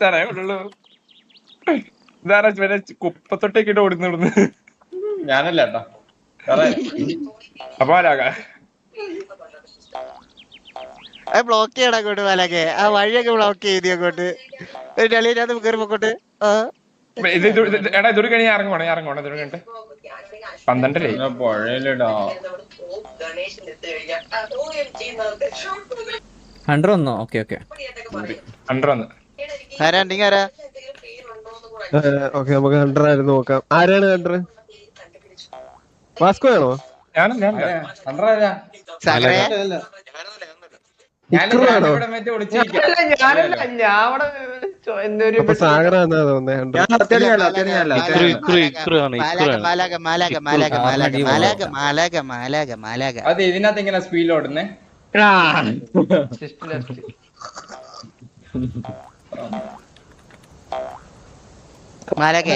തരാ ഉള്ളു ഇതാരാ മറ്റേ കുപ്പത്തൊട്ടേക്കിട്ട് ഓടുന്നിടുന്നു ഞാനല്ല കേട്ടോ വേറെ. അപ്പൊ ആരാക അത് ബ്ലോക്ക് ചെയ്യണം അങ്ങോട്ട് വലകെ ആ വഴിയൊക്കെ ബ്ലോക്ക് ചെയ്തി അങ്ങോട്ട്. ഒരു കളിയിനകത്ത് കയറി പോക്കോട്ട് ആ. ഇത് ഇത് ഇത് എടാ ഇതൊരു കഴിഞ്ഞ് ഇറങ്ങുവാണേ ഇറങ്ങുവാണേ ഇതൊരു കഴിഞ്ഞിട്ട് പന്ത്രണ്ടല്ലേ? പുഴയിലിടാ. ഹൺഡ്രഡ് ഓക്കെ ഓക്കെ അണ്ടർ വന്ന്. ആരാ? ഓക്കെ നമുക്ക് ആയിരുന്നു നോക്കാം. ആരാണ് ഹണ്ടർ? വാസ്കോ ആണോ? അത് ഇതിനകത്ത് എങ്ങനെ സ്പീഡ് ഓടുന്നേ. മാലാക.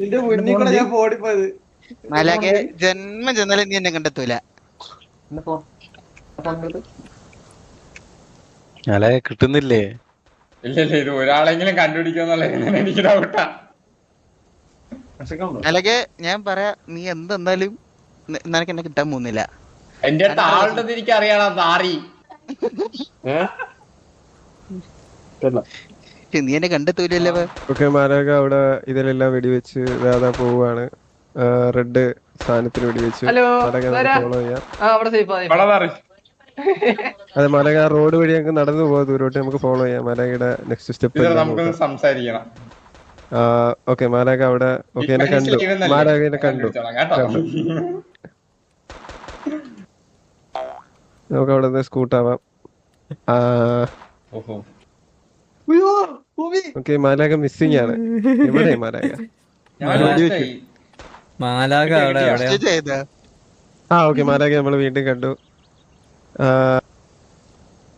നിന്റെ മുന്നിൽ കൂടെ ഞാൻ ഓടിപ്പോയത് മാലാക ജന്മം ചെന്നാലും നീ എന്നെ കണ്ടെത്തൂല. അല്ലെ കിട്ടുന്നില്ലേ? ഇല്ല ഇല്ല ഇത് ഒരാളെങ്കിലും കണ്ടുപിടിക്കുമെന്നുള്ള എനിക്ക് ഡൗട്ടാ മാലാക ഞാൻ പറയാ നീ എന്തെന്നാലും നിനക്ക് എന്നെ കിട്ടാൻ പോകുന്നില്ല. എന്റെ അടുത്ത് ആളുടെ എനിക്ക് അറിയാടാ താറി നീ എന്നെ കണ്ടെത്തൂലല്ലോ. ഓക്കെ മാലാക അവിടെ ഇതിലെല്ലാം വെടിവെച്ച് ദാദാ പോവാണ് റെഡ് സാധനത്തിന് വെടിവെച്ച് ഹലോ മാലാക ഫോളോ ചെയ്യാം. ആ അവിടെ സേഫ് വളതാറി അതെ മലക റോഡ് വഴി ഞങ്ങൾക്ക് നടന്നു പോവാ ദൂരോട്ട് നമുക്ക് ഫോളോ ചെയ്യാം. മലകയുടെ നെക്സ്റ്റ് സ്റ്റെപ്പ് ഇത് നമുക്കൊന്ന് സംസാരിക്കണം. ഓക്കെ മാലാക അവിടെ ഓക്കെ എന്നെ കണ്ടു. മാലാക എന്നെ കണ്ടു. നമുക്ക് അവിടെ നിന്ന് സ്കൂട്ടാവാം ഓഹോ. ഓക്കെ മാലാക മിസ്സിംഗ് ആണ്. എവിടെ മാലാക മാലാക അവിടെ ആ ഓക്കെ മാലാക നമ്മൾ വീണ്ടും കണ്ടു.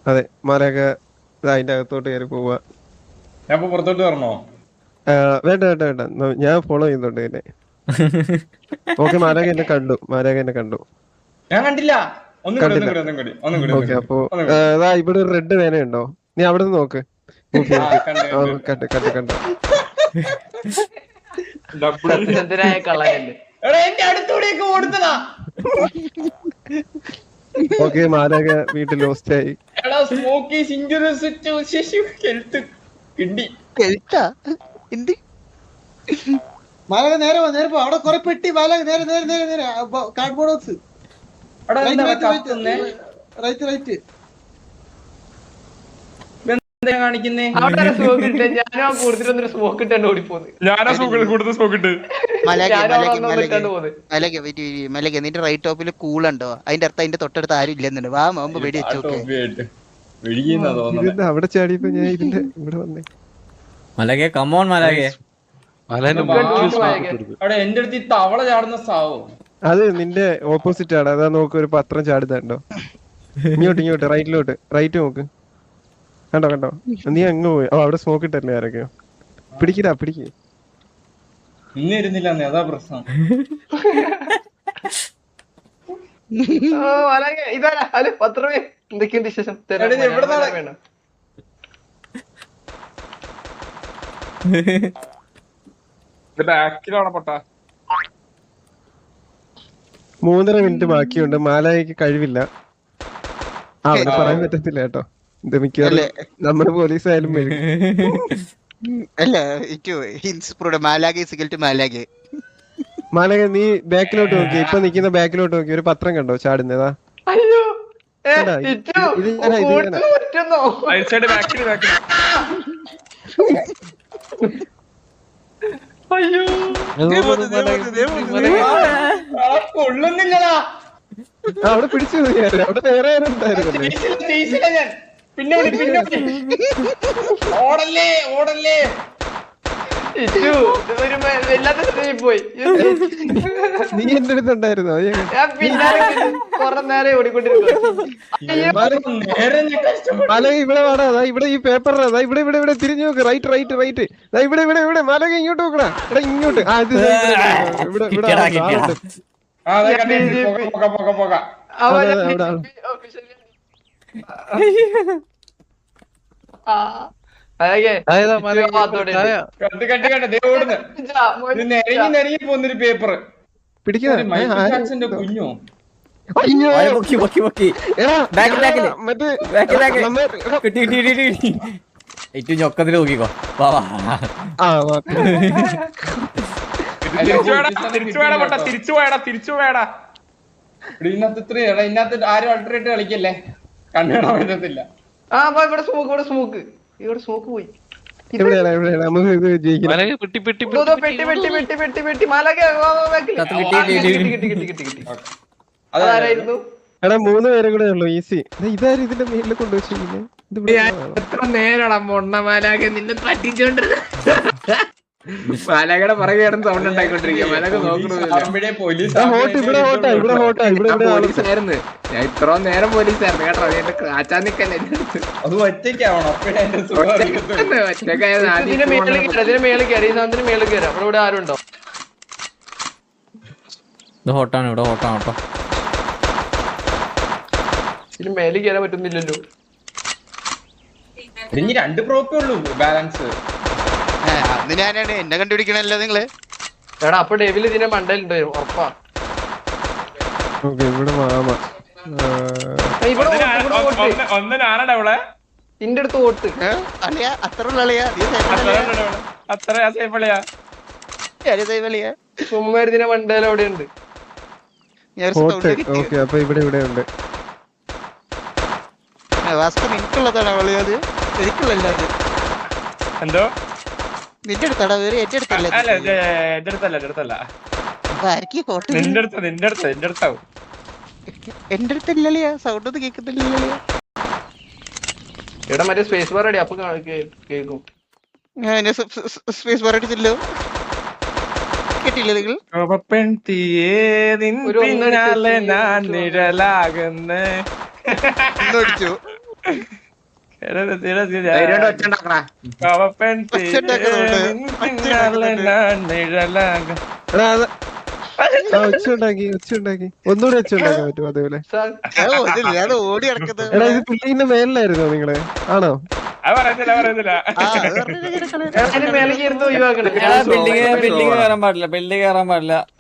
അതെ മാലാക അതിന്റെ അകത്തോട്ട് കയറി പോവാ. ഞാൻ ഇപ്പൊ പുറത്തോട്ട് വരണോ? ആ, വേണ്ട വേണ്ട വേണ്ട. ഞാൻ ഫോളോ ചെയ്യുന്നുണ്ട് എന്നെ ഓക്കെ മാലാക എന്നെ കണ്ടു. മാലാക എന്നെ കണ്ടു. ഞാൻ കണ്ടില്ല. ഒന്നും കൂടി ഒന്നും കണ്ടില്ല. കൂടി ഒന്നും കൂടി ഒന്നും കൂടി ഓക്കെ അപ്പൊ ഇവിടെ റെഡ് വേനയുണ്ടോ? നീ അവിടെ നിന്ന് നോക്ക്. കണ്ടു, കണ്ട്. കണ്ട് സത്യസന്ധനായ കള്ളനല്ലേ? ഓക്കെ മാലാക വീട്ടിൽ ലോസ്റ്റ് ആയി മാലക നേരെ നേരെ പോ. അവിടെ കൊറേ പെട്ടി മാലക നേരെ നേരെ നേരെ നേരെ. Cardboard box right right right കാണിക്കുന്നേ? ഞാനും ആ കൂടുതൽ ഒന്നൊരു സ്മോക്ക് ഓടിപ്പോന്ന്. ഞാനാ സൂക്കിൽ കൂടുതൽ മലക മലക നിന്റെ റൈറ്റ് ടോപ്പിൽ കൂളുണ്ടോ അതിന്റെ അർത്ഥം അതിന്റെ തൊട്ടടുത്ത് ആരും ഇല്ലെന്നുണ്ട്. വാ മുമ്പ് വെടി അവിടെ ചാടിയപ്പോ ഞാൻ ഇതിന്റെ ഇവിടെ വന്നേ. മലകെ കമോൺ മലകെ അവിടെ എന്റെ അടുത്ത് ഈ തവള ചാടുന്ന സാവോ? അത് നിന്റെ ഓപ്പോസിറ്റ് ആണ്. അതാ നോക്ക് ഒരു പത്രം ചാടുന്നുണ്ടോ ഇങ്ങോട്ട് ഇങ്ങോട്ട് റൈറ്റിലോട്ട് റൈറ്റ് നോക്ക്. കണ്ടോ കണ്ടോ? നീ അങ്ങ് പോയി. ഓ അവിടെ സ്മോക്ക് ഇട്ടല്ലേ ആരൊക്കെയോ? പിടിക്കടാ പിടിക്ക്. ഇന്ന് ഇരുന്നില്ല അതാ പ്രശ്നം. ഓ എന്തൊക്കെയുണ്ട് വിശേഷം? എവിടെ വേണം. ഇത് ബാക്കിലാണ് പൊട്ടാ? മൂന്നര മിനിറ്റ് ബാക്കിയുണ്ട്. മാലായിക്ക് കഴിവില്ല. ആ അവന് പറയാൻ പറ്റത്തില്ല കേട്ടോ. ഇത് മിക്കവാറും? നമ്മുടെ പോലീസ് ആയാലും അല്ല മാലാഗെ നീ ബാക്കിലോട്ട് നോക്കി. ഇപ്പൊ നിക്കുന്ന ബാക്കിലോട്ട് നോക്കി. ഒരു പത്രം കണ്ടോ ചാടുന്നതാ അയ്യോ. ഇത് കൊള്ളുന്നില്ലടാ അവിടെ പിടിച്ചു. അവിടെ വേറെ ആരും ഉണ്ടായിരുന്നല്ലേ ജയിച്ചില്ല, ജയിച്ചില്ല പിന്നെ വിളി, പിന്നെ ഓടല്ലേ. ഓടല്ലേ പോയി. നീ എന്റെ അടുത്ത് ഞാൻ പിന്നാലെ കൊറേ നേരം ഓടിക്കൊണ്ടിരുന്നു. നേരെ ഞാൻ കഷ്ടപ്പെട്ടു. മാലക ഇവിടെ വാടാ. ദാ ഇവിടെ ഈ പേപ്പർ ദാ ഇവിടെ ഇവിടെ ഇവിടെ. തിരിഞ്ഞു നോക്ക്. റൈറ്റ് റൈറ്റ് റൈറ്റ് ദാ ഇവിടെ ഇവിടെ ഇവിടെ. മലക ഇങ്ങോട്ട് നോക്കടാ. എടാ ഇങ്ങോട്ട്. ആ ഇത് ഇവിടെ, ഇവിടെ അതെ അവിടെ, കണ്ട് കണ്ട് കണ്ട്. ദേ ഓടുന്നു. നെരങ്ങി നെരങ്ങി പോകുന്നൊരു പേപ്പർ കുഞ്ഞോ? ഏറ്റവും ഞൊക്കത്തിൽ നോക്കിക്കോ. വാ വാ. ആ വാ. തിരിച്ചു വേടാ തിരിച്ചു വേടാ പൊട്ട. തിരിച്ചു വേടാ തിരിച്ചു വേടാ. ഇതിനകത്ത് ഇത്ര ഇതിനകത്ത് ആരും അൾട്ടറേറ്റ് കളിക്കല്ലേ? കണ്ണുകാണാൻ പറ്റത്തില്ല ആ ഇവിടെ സ്മോക്ക് ഇവിടെ സ്മോക്ക് ഇവിടെ സ്മോക്ക് പോയി. എവിടെയാണ് എവിടെയാണ് നമുക്ക് ഇത് ജയിക്കണം മലകെ പെട്ടി പെട്ടി ഇതോ, ഇതോ, പെട്ടി പെട്ടി പെട്ടി പെട്ടി പെട്ടി മാലക വാ, വാ, ബാക്കിൽ. കിട്ടി, കിട്ടി, കിട്ടി, കിട്ടി. കിട്ടി, കിട്ടി, കിട്ടി, കിട്ടി. അതാരായിരുന്നു അതാരായിരുന്നു? എടാ മൂന്ന് പേരെ കൂടെ ഉള്ളു ഈസി. ഇതാരും ഇതിന്റെ മേലിൽ കൊണ്ടുവച്ചിരിക്കുന്നത് ഇത് ഇവിടെ? എത്ര നേരടാ മൊണ്ണമാലാകെ നിന്നെ പറ്റിച്ചോണ്ടിരുന്ന മാലാകയുടെ പുറകെ കിടന്ന് സൗണ്ട് ഉണ്ടായിക്കൊണ്ടിരിക്കുക. മാലാക ഞാൻ നേരം പോലീസായിരുന്നു കേട്ടോ. എന്റെ കാച്ചാൻ നിക്കല്ലേ ഇത് ഹോട്ടാണ് ഇവിടെ ഹോട്ടാണ് കേട്ടോ. ഇതിന് മേളിൽ കയറാൻ പറ്റുന്നില്ലല്ലോ. ഇനി രണ്ട് പ്രോപ്പേ ഉള്ളൂ ബാലൻസ് അന്ന് ഞാനാണ്. എന്നെ കണ്ടുപിടിക്കണല്ലോ നിങ്ങൾ. എടാ അപ്പൊ ഡെവിൽ ഇതിന്റെ മണ്ടയിലുണ്ട് ഉറപ്പാ. ഓക്കെ ഇവിടെ മാമ ആ, ആ, ഇവിടെ വോട്ട്, ഇവിടെ വോട്ട്. ഒന്ന് ഞാനടാ ഇവിടെ? ഇന്റെ അടുത്ത് വോട്ട് ഏ? അളിയാ അത്ര ഉള്ള അളിയാ. നീ safe അത്ര അളിയാ? ഉള്ളൂ ഇവിടെ. അത്ര സേഫളിയാ ഞാൻ safe ചുമ്മാ ഇതിന്റെ മണ്ടയിൽ അവിടെ ഉണ്ട് ഞാൻ ഒരു sound ഹോട്ട് കിട്ടി. ഓക്കെ അപ്പൊ ഇവിടെ ഇവിടെ ഉണ്ട്. ആ, വാസ്തവം എനിക്കുള്ളതാണ് അവൾ അത്? എനിക്കുള്ളല്ല അത്. എന്തോ? നിന്റെ അടുത്താടാ വേറെ എന്റെ അടുത്തല്ല അല്ല എന്റെ അടുത്തല്ല എന്റെ അടുത്തല്ല അപ്പൊ ആർക്കും കോട്ട് നിന്റെ അടുത്ത നിന്റെ അടുത്ത നിന്റെ അടുത്താവും എന്റെ അടുത്തില്ലല്ലേ സൗണ്ട് ഒന്നും കേൾക്കുന്നില്ലല്ലേ ഇവിടെ മറ്റേ സ്പേസ് ബാർ അടി അപ്പൊ കേൾക്കും ഞാൻ സ്പേസ് പറഞ്ഞിട്ടില്ലോ കേട്ടില്ല നിങ്ങൾ? പിന്നാലെ ഞാൻ. നിഴലാകുന്നേ. ഇന്നടിച്ചു ഒച്ചയുണ്ടാക്കുന്നുണ്ട്. പിന്നാലെ ഞാൻ നിഴലാകും. എടാ അത് ആ ഒച്ച ഉണ്ടാക്കി ഒച്ച ഉണ്ടാക്കി ഒന്നുകൂടി ഒച്ച ഉണ്ടാക്കാൻ പറ്റുമോ അതേപോലെ അത് ഓടി എടാ ഇത് ബിൽഡിങ്ങിന്റെ മേലിലായിരുന്നോ നിങ്ങൾ? ആണോ?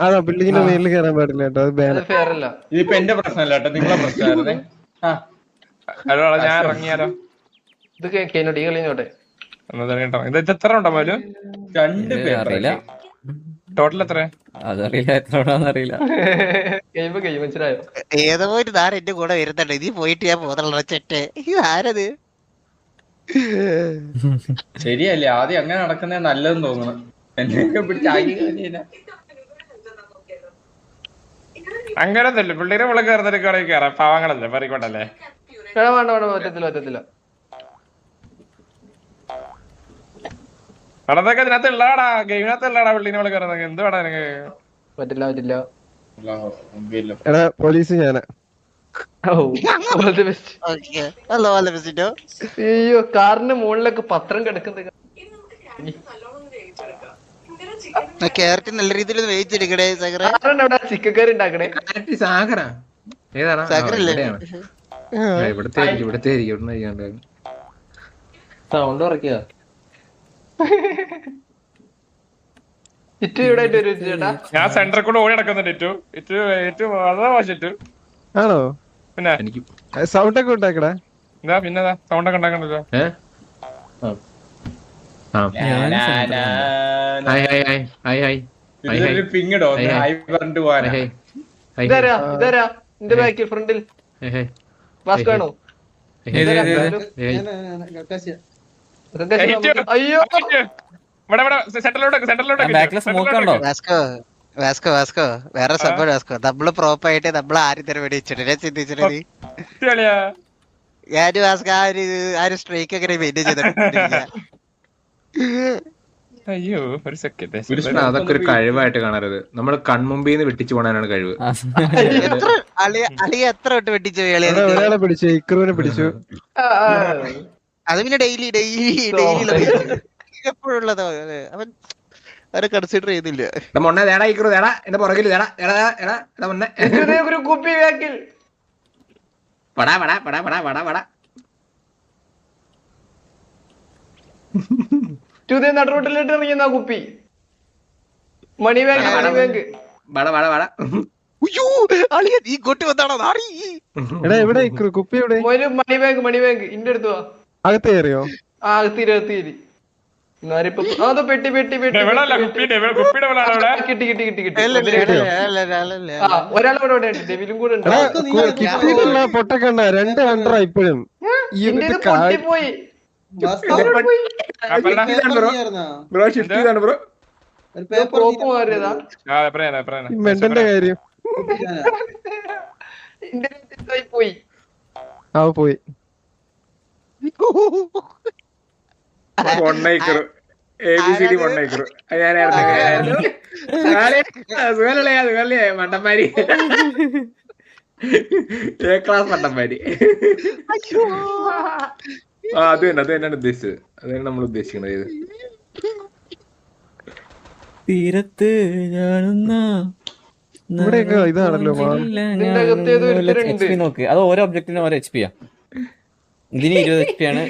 അത് ബിൽഡിങ്ങിന്റെ മേലിൽ കയറാൻ പാടില്ല കേട്ടോ അത് ഇതിപ്പോ എന്റെ പ്രശ്നമല്ല കേട്ടോ നിങ്ങളെ പ്രശ്നമായിരുന്നേ. ഞാൻ ഇറങ്ങിയാലോ? ഇത് കഴിഞ്ഞോട്ടെ ഈ ഇത് ഇത് എത്ര ഉണ്ടോ രണ്ട് ഇത് അറിയില്ല. ടോട്ടൽ അതറിയില്ല ഏതോ ഒരു താരം എന്റെ കൂടെ വരുന്നുണ്ട്. നീ പോയിട്ട് ഞാൻ പോകത്തുള്ള ചെറ്റെ. ഇത് ആരത്? ശരിയല്ലേ ആദ്യം അങ്ങനെ നടക്കുന്നേ നല്ലതെന്ന് പിടിച്ച് കഴിഞ്ഞാ. അങ്ങനെ പിള്ളേരെ വിളക്ക് കയറുന്നൊരു കടയിൽ കയറാം. പാവങ്ങളല്ലേ? പറിക്കോട്ടല്ലേ വേണ്ട വേണ്ട പറ്റത്തില്ല പറ്റത്തില്ല അതൊക്കെ ഇതിനകത്ത് ഉള്ളതാടാ ഗെയിമിനകത്ത് ഉള്ളതാടാ വെള്ളിനെ വിളക്ക് കയറുന്നത് എന്തുവാടാ നിനക്ക്? പറ്റില്ല പറ്റില്ല. എടാ പോലീസ് ഞാനാ. അയ്യോ കാറിന്റെ മുകളിലൊക്കെ പത്രം കിടക്കുന്നത് ക്യാരറ്റ് നല്ല രീതിയിൽ വേവിച്ചെടുക്കണേ സഹറ ചിക്കൻ കറി ഉണ്ടാക്കണേ? ഏതാണ് ഇവിടുത്തെ ഇവിടുത്തെ സൗണ്ട് ഉറക്കുക ചുറ്റും ഇവിടെ ആയിട്ട് ഒരു ചേട്ടാ ഞാൻ സെന്ററിൽ കൂടെ ഓടി നടക്കുന്നുണ്ട് ഇറ്റു. ഇറ്റു ഏറ്റവും വളരെ ആണോ? പിന്നെ? സൗണ്ട് ഒക്കെ ഉണ്ടാക്കടാ. എന്താ പിന്നെ സൗണ്ട് ഒക്കെ ഉണ്ടാക്കണ്ടല്ലോ. ഫ്രണ്ടിൽ. പിങ്ങിടോ ഹൈ അയ്യോ. Vasco Vasco Vasco. വേറെ സംഭവം വാസ്കോ. നമ്മൾ പ്രോപ്പായിട്ട് നമ്മൾ ആരും തരം വെടിച്ചിട്ട് ഞാൻ ചിന്തിച്ചിട്ട് ഞാൻ വാസ്കോ ആ ഒരു ആ ഒരു സ്ട്രൈക്ക് അങ്ങനെ മെയിന്റെയിൻ ചെയ്തിട്ടുണ്ട് അയ്യോ ഒരു സെക്കൻഡ് കൃഷ്ണ അതൊക്കെ ഒരു കഴിവായിട്ട് കാണരുത്. നമ്മൾ കൺമുമ്പിൽ നിന്ന് വെട്ടിച്ചു പോണാനാണ് കഴിവ്. എത്ര അളിയ അളിയ എത്ര വട്ട് വെട്ടിച്ചു പിടിച്ചു ഇക്രുവിനെ പിടിച്ചു. അത് പിന്നെ ഡെയിലി ഡെയിലി ഡെയിലി എപ്പോഴുള്ളതോ അവൻ അവരെ കൺസിഡർ ചെയ്തില്ല എടാ മൊണ്ണെ തേടാ ഇക്കറു തേടാ എന്റെ പുറകിൽ തേടാ എടാ എടാ എടാ മൊണ്ണെ ഒരു കുപ്പി ബാക്കിൽ. പടാ പടാ പടാ പടാ പടാ പടാ ചുതേ നടുറോട്ടിലിട്ട് ആ കുപ്പി. Money bank money bank. വട വട വട. അയ്യോ അളിയാ, നീ ഇങ്ങോട്ട് വന്നാണോ നാടി എടാ എവിടെ കുപ്പി എവിടെ? ഒരു മണി ബാങ്ക് മണി ബാങ്ക്. ഇന്റെ അടുത്ത് വാ. അകത്ത് കയറിയോ? അകത്തീര് എന്നാലിപ്പോ പെട്ടി പെട്ടി പെട്ടി കിട്ടി കിട്ടി കിട്ടി കിട്ടി. ഒരാൾ ഇവിടെ ഉണ്ട്. ഡെവിലും കൂടെ രണ്ട് ഇപ്പോഴും. പൊട്ടിപ്പോയി പോയി. എ ബി സി ഡി ഞാനായിരുന്നു സുഖല്ലേ മണ്ടന്മാരി. A class മണ്ടന്മാരി. ആ അത് തന്നെ അത് തന്നെയാണ് ഉദ്ദേശിച്ചത്. അതാണ് നമ്മൾ ഉദ്ദേശിക്കുന്നത് ഇത്. തീരത്ത് ഞാനൊന്ന ഇതാണല്ലോ നോക്ക്. അത് ഓരോ ഒബ്ജക്റ്റിനും ഓരോ എച്ച് പി ആ. ഇതിന് ഇരുപത് എച്ച് പി ആണ്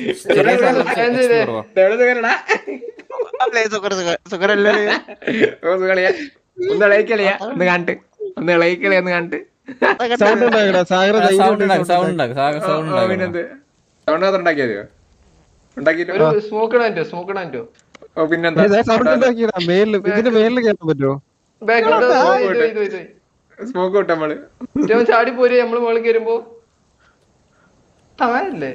ഒന്ന് ഇളയിക്കളിയാ ഒന്ന് കണ്ടിട്ട് ഒന്ന് ഇളയിക്കളിയാ ഒന്ന് കണ്ടിട്ട് സൗണ്ട് ഉണ്ടാക്കും സൗണ്ട് ഉണ്ടാക്കും സൗണ്ട് സ്മോക്ക് ചാടി പോരെ നമ്മൾ മുകളിൽ കയറുമ്പോ തവല്ലേ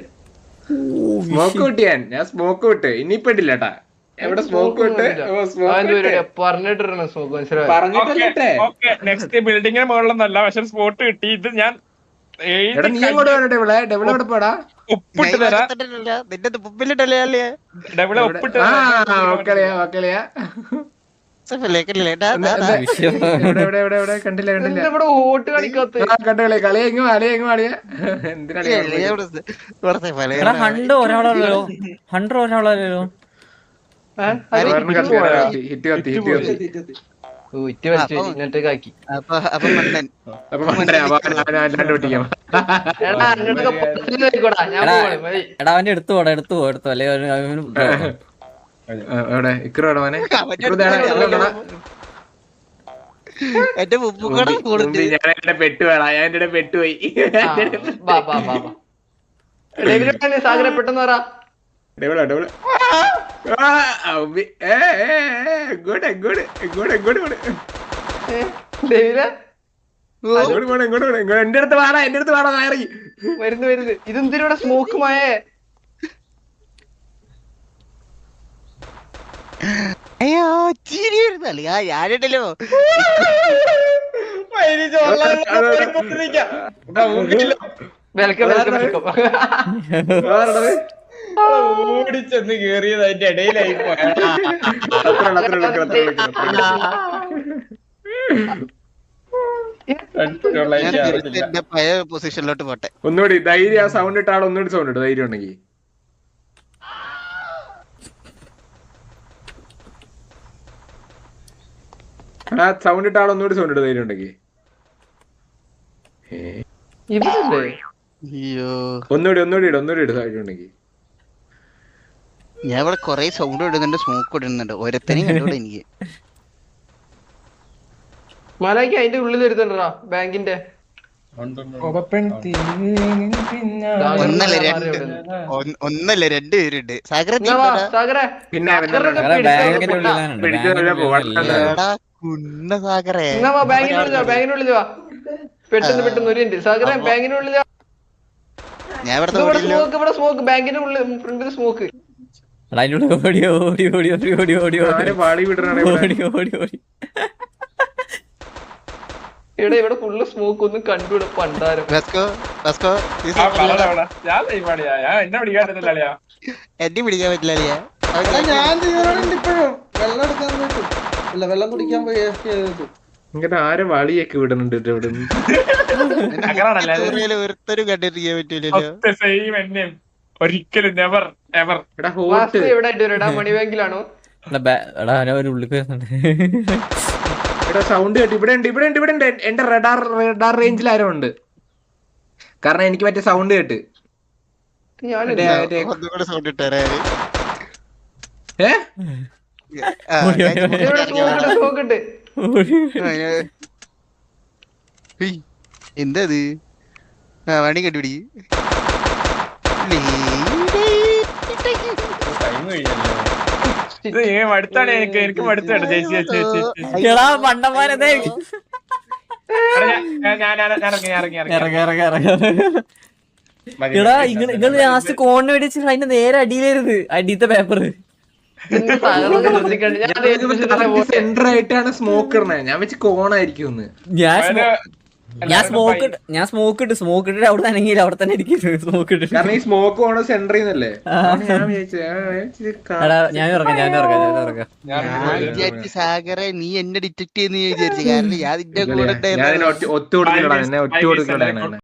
സ്മോക്ക് വിട്ടിയാൻ ഞാൻ സ്മോക്ക് വിട്ട് ഇനിയിപ്പോ ഇട്ടില്ലട്ടാ എവിടെ സ്മോക്ക് വിട്ട് ഓ സ്മോക്ക് വിട്ട് മനസ്സിലായി? നെക്സ്റ്റ് ബിൽഡിങ്ങിന് മുകളിലൊന്നല്ല പക്ഷെ സ്പോട്ട് കിട്ടി. ഇത് ഞാൻ ഉപ്പിട്ട് തരാം. നിന്റെ മുമ്പിലിട്ടല്ലേ അല്ലേ ഡെവിളെ കണ്ടില്ലേ? കണ്ടില്ല കണ്ടില്ല. എന്താ ഇവിടെ വോട്ട് കാണിക്കാത്ത? ആ കളി എങ്ങും കളി എങ്ങും കളിയാ എന്തിനാണ് ഇല്ലേ, ഇല്ലേ, ഇവിടെ സ് ഇവിടെ സഫല്ലേ, എടാ ഇവിടെ ഹണ്ട് ഒരാളല്ലോ ഹണ്ടർ ഒരാളല്ലോ ഹിറ്റ് കത്തി ഹിറ്റ് കത്തി വലിച്ചു മണ്ടേ അപ്പൊ എടാ അവന്റെ എടുത്തു പോടാ എടുത്തു പോ എടുത്തു അല്ലെ എവിടെ? ഇക്കറ എവിടെ മോനെ. എന്റെ എന്റെ പെട്ട് വേടാ ഞാൻ എന്റെ പെട്ടുപോയി സാഗര പെട്ടെന്ന് പറ. ഡബിളാ ഡബിൾ. ഇങ്ങോട്ട് എന്റെ അടുത്ത് വാടാ എന്റെ അടുത്ത് വാടാ നായറി. വരുന്നു വരുന്നു. ഇതെന്തിനൂടെ സ്മോക്ക് അയ്യോ ചിരിയിരുന്നല്ലേ ആ ഞാനിട്ടല്ലോ വെൽക്കം വെൽക്കം വെൽക്കം. ഓടിച്ചെന്ന് കേറിയത് അതിന്റെ ഇടയിലായി എന്റെ പഴയ പൊസിഷനിലോട്ട് പോട്ടെ. ഒന്നുകൂടി ധൈര്യം ആ സൗണ്ട് ഇട്ടാണ് ഒന്നുകൂടി സൗണ്ട് ഇട്ട് ധൈര്യം ഉണ്ടെങ്കിൽ ആ സൗണ്ട് ഇട്ടാൾ ഒന്നുകൂടി സൗണ്ട് ഇട്ട് ധൈര്യം ഉണ്ടെങ്കിൽ ഒന്നുകൂടി ഒന്നുകൂടി ഇട് ഒന്നുകൂടി ഇട് ധൈര്യം ഉണ്ടെങ്കിൽ ഞാൻ ഇവിടെ കുറെ സൗണ്ട് ഇടുന്നുണ്ട് സ്മോക്ക് ഇടുന്നുണ്ട്. ഓരോരുത്തരെയും കണ്ടൂടെ എനിക്ക്. മലയ്ക്ക് അതിന്റെ ഉള്ളിൽ വരുന്നുണ്ടാ ബാങ്കിന്റെ. ഒന്നല്ല രണ്ട്? ഒന്നല്ല രണ്ട് പേരുണ്ട്. സാഗരെ പിന്നെ എടാ, കുന്ന സാഗരേ ഇങ്ങ് വാ ബാങ്കിന്റെ ഉള്ളിൽ വാ ബാങ്കിന്റെ ഉള്ളിൽ വാ. പെട്ടെന്ന് പെട്ടെന്ന് ഒരു മിനിറ്റ്. സാഗരെ ബാങ്കിന്റെ ഉള്ളിൽ വാ. ഞാൻ ഇവിടെ സ്മോക്ക് ഇവിടെ സ്മോക്ക് ബാങ്കിന്റെ ഉള്ളിൽ ഫ്രണ്ടിൽ സ്മോക്ക് എടാ ഓടി ഓടി ഓടി ഓടി ഓടി ഓടി ഓടി. ആരെ പാളി വിടണേ ഓടി ഓടി ഓടി. ഇവിടെ ഇവിടെ ഫുള്ള് സ്മോക്ക് ഒന്നും കണ്ടുവിടെ പണ്ടാരം. എന്നെ പിടിക്കാൻ പറ്റുന്നില്ല എന്നെ പിടിക്കാൻ പറ്റില്ല എടാ, ഞാൻ തീരുന്നുണ്ട് ഇപ്പോഴും. വെള്ളം എടുക്കാൻ പോയിട്ട് അല്ല വെള്ളം കുടിക്കാൻ പോയി. ഇങ്ങനെ ആരെ വളിയൊക്കെ വിടുന്നുണ്ട് ഇവിടെ ഒരുത്തരും കണ്ടിരിക്കാൻ ഒരിക്കലും നെവർ എവർ എടാ ഹോട്ട്. എവിടെ? എടാ മണി ബാങ്കിലാണോ എടാ ബാ- എടാ ഒരു ഉള്ളിൽ വരുന്നുണ്ട് എടാ സൗണ്ട് കേട്ട് ഇവിടെ ഉണ്ട് ഇവിടെ ഉണ്ട് ഇവിടെ ഉണ്ട്. എന്റെ റഡാർ റഡാർ റേഞ്ചിൽ ആരോ ഉണ്ട്. കാരണം എനിക്ക് മറ്റേ സൗണ്ട് കേട്ട്. ഞാൻ സൗണ്ട് ഇട്ടാരേ. ഏ ആ, ഞാൻ ഓടി, ഇങ്ങോട്ട് ഇവിടെ ഇറങ്ങി നോക്കട്ടെ വരാം. നോക്കട്ടെ ആ, ഞാൻ- ഹേയ്, എന്താ ഇത് ആ വണ്ടി കണ്ടുപിടി മടുത്താണ് എനിക്ക്. എനിക്ക് മടുത്താണ് ചേച്ചി ചേച്ചി ചേച്ചി എടാ പണ്ടന്മാരതേ എടാ, ഇങ്ങനെ ലാസ്റ്റ് കോണിന് വെടിച്ച് അതിന്റെ നേരെ അടിയിലായിരുന്നു. അടിയത്തെ പേപ്പർ സെന്റർ ആയിട്ടാണ് സ്മോക്ക് ഇടണേ ഞാൻ വെച്ച് കോണായിരിക്കും ഞാൻ ഞാൻ സ്മോക്ക് ഞാൻ സ്മോക്ക് ഇട്ട് സ്മോക്ക് ഇട്ടിട്ട് അവിടെ തന്നെ അനങ്ങിയില്ല അവിടെ തന്നെ ഇരിക്കുന്നു. സ്മോക്ക് ഇട്ട് കാരണം ഈ സ്മോക്ക് പോണ സെന്ററിൽ നിന്നല്ലേ. ഞാൻ ഇറങ്ങാം ഞാൻ ഇറങ്ങാം ഞാൻ ഇറങ്ങാം വിചാരിച്ചു സാഗറെ നീ എന്നെ ഡിറ്റക്ട് ചെയ്യുന്ന വിചാരിച്ചു. കാരണം ഞാൻ നിന്റെ കൂടെ ഒറ്റ കൊടുക്കില്ലടാ എന്നെ ഒറ്റ കൊടുക്കില്ലടാ